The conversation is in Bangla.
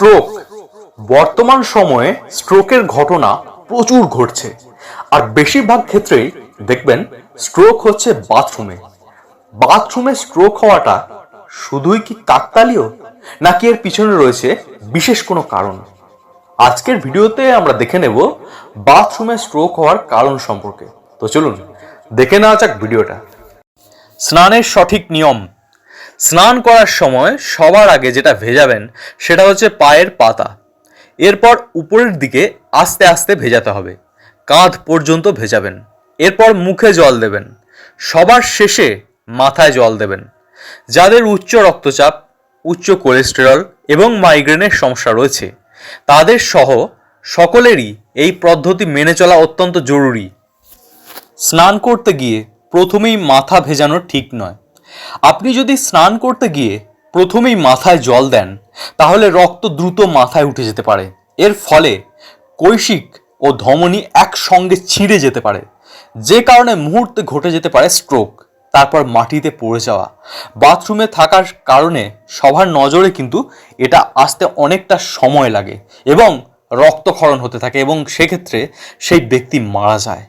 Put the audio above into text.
স্ট্রোক বর্তমান সময়ে স্ট্রোকের ঘটনা প্রচুর ঘটছে। আর বেশিরভাগ ক্ষেত্রেই দেখবেন স্ট্রোক হচ্ছে বাথরুমে বাথরুমে স্ট্রোক হওয়াটা শুধুই কি কাকতালীয় নাকি এর পিছনে রয়েছে বিশেষ কোনো কারণ? আজকের ভিডিওতে আমরা দেখে নেব বাথরুমে স্ট্রোক হওয়ার কারণ সম্পর্কে। তো চলুন, দেখে নেওয়া যাক ভিডিওটা। স্নানের সঠিক নিয়ম। স্নান করার সময় সবার আগে যেটা ভেজাবেন সেটা হচ্ছে পায়ের পাতা। এরপর উপরের দিকে আস্তে আস্তে ভেজাতে হবে। কাঁধ পর্যন্ত ভেজাবেন। এরপর মুখে জল দেবেন। সবার শেষে মাথায় জল দেবেন। যাদের উচ্চ রক্তচাপ, উচ্চ কোলেস্টেরল এবং মাইগ্রেনের সমস্যা রয়েছে, তাদের সহ সকলেরই এই পদ্ধতি মেনে চলা অত্যন্ত জরুরি। স্নান করতে গিয়ে প্রথমেই মাথা ভেজানো ঠিক নয়। আপনি যদি স্নান করতে গিয়ে প্রথমেই মাথায় জল দেন, তাহলে রক্ত দ্রুত মাথায় উঠে যেতে পারে। এর ফলে কৈশিক ও ধমনী একসঙ্গে ছিঁড়ে যেতে পারে। যে কারণে মুহূর্তে ঘটে যেতে পারে স্ট্রোক তারপর মাটিতে পড়ে যাওয়া। বাথরুমে থাকার কারণে সবার নজরে কিন্তু এটা আসতে অনেকটা সময় লাগে এবং রক্তক্ষরণ হতে থাকে এবং সেক্ষেত্রে সেই ব্যক্তি মারা যায়।